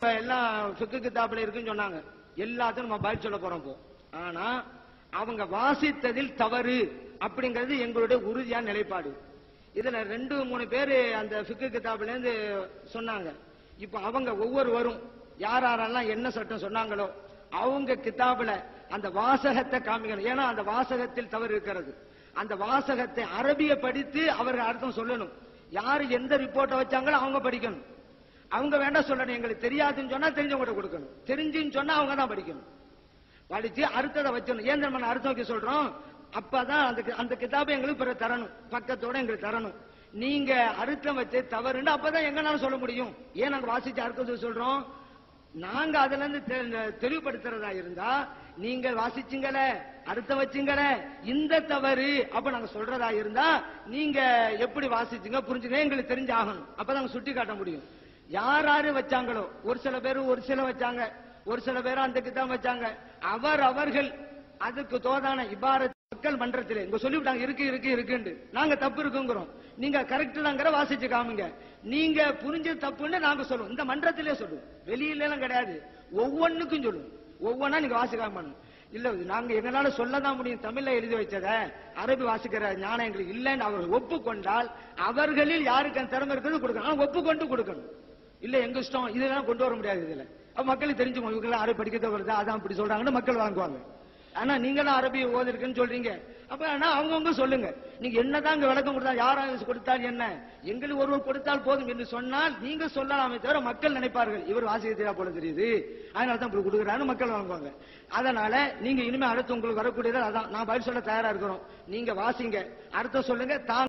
இப்ப எல்லாம் ஃபிக்கு கிதாப்ல இருக்குன்னு சொன்னாங்க. எல்லாத்தையும் நம்ம பதில் சொல்ல போறோம் போ ஆனா அவங்க வாசித்ததில் தவறு அப்படிங்கிறது எங்களுடைய உறுதியான நிலைப்பாடு. இதுல ரெண்டு மூணு பேரு அந்த சுக்கு கிதாப்ல இருந்து சொன்னாங்க. இப்ப அவங்க ஒவ்வொருவரும் யார் யாரெல்லாம் என்ன சட்டம் சொன்னாங்களோ அவங்க கிதாபுல அந்த வாசகத்தை காமிக்கணும். ஏன்னா அந்த வாசகத்தில் தவறு இருக்கிறது. அந்த வாசகத்தை அரபிய படித்து அவர்கள் அர்த்தம் சொல்லணும். யாரு எந்த ரிப்போர்ட்டை வச்சாங்களோ அவங்க படிக்கணும். அவங்க வேண்டாம் சொல்லணும். எங்களுக்கு தெரியாதுன்னு சொன்னா தெரிஞ்சவங்க கொடுக்கணும். தெரிஞ்சுன்னு சொன்னா அவங்க தான் படிக்கணும். படிச்சு அர்த்தத்தை வச்சணும் ஏன் நம்ம அர்த்தம் வைக்க சொல்றோம்? அப்பதான் அந்த அந்த கிதாபை எங்களுக்கு பிறகு தரணும். பக்கத்தோட எங்களுக்கு தரணும். நீங்க அர்த்தம் வச்சு தவறுன்னு அப்பதான் எங்கனாலும் சொல்ல முடியும். ஏன் நாங்க வாசிச்சு அர்த்தம் சொல்றோம்? நாங்க அதுல இருந்து தெளிவுபடுத்துறதா இருந்தா நீங்க வாசிச்சுங்கள அர்த்தம் வச்சுங்கள இந்த தவறு அப்ப நாங்க சொல்றதா இருந்தா நீங்க எப்படி வாசிச்சுங்க புரிஞ்சுங்க எங்களுக்கு தெரிஞ்சு ஆகணும் அப்பதான் சுட்டி காட்ட முடியும். யார் யாரு வச்சாங்களோ ஒரு சில பேர் ஒரு சில வச்சாங்க ஒரு சில பேர் அந்த தான் வச்சாங்க. அவர் அவர்கள் அதுக்கு தோதான இபாரத் மக்கள் மன்றத்தில் இங்க சொல்லிவிட்டாங்க இருக்கு இருக்கு இருக்குன்னு நாங்க தப்பு இருக்குங்கிறோம். நீங்க கரெக்ட் தாங்கிற வாசிச்சு காமிங்க. நீங்க புரிஞ்ச தப்புன்னு நாங்க சொல்லுவோம். இந்த மன்றத்திலே சொல்லுவோம். வெளியில எல்லாம் கிடையாது. ஒவ்வொன்னுக்கும் சொல்லுவோம். ஒவ்வொன்னா நீங்க வாசி காமணும் இல்ல நாங்க எங்களால சொல்லதான் முடியும். தமிழ்ல எழுதி வச்சத அரபி வாசிக்கிற ஞானம் எங்களுக்கு இல்லைன்னு அவர்கள் ஒப்புக்கொண்டால் அவர்களில் யாருக்கு அந்த திறமை இருக்கிறது கொடுக்கணும். ஒப்புக்கொண்டு கொடுக்கணும். இல்ல எங்க இஷ்டம்? இதெல்லாம் கொண்டு வர முடியாது இதுல. அப்ப மக்களுக்கு தெரிஞ்சுக்கணும் இவங்க அரபி படிக்கிறத வருது அதான் இப்படி சொல்றாங்கன்னு மக்கள் வாங்குவாங்க. ஆனா நீங்க தான் அரபி ஓதிருக்குன்னு சொல்றீங்க. அப்ப ஆனா அவங்கவுங்க சொல்லுங்க. நீங்க என்னதான் இங்க விளக்கம் கொடுத்தா யாரும் கொடுத்தால் என்ன? எங்களுக்கு ஒருவர் கொடுத்தால் போதும் என்று சொன்னால் நீங்க சொல்லலாமே தவிர மக்கள் நினைப்பார்கள். இவர் வாசிக்க போல தெரியுது. அதனால தான் இப்படி கொடுக்குறான்னு மக்கள் வாங்குவாங்க. அதனால நீங்க இனிமே அடுத்து உங்களுக்கு வரக்கூடியது அதான். நான் பதில் சொல்ல தயாரா இருக்கிறோம். நீங்க வாசிங்க. அடுத்த சொல்லுங்க தான்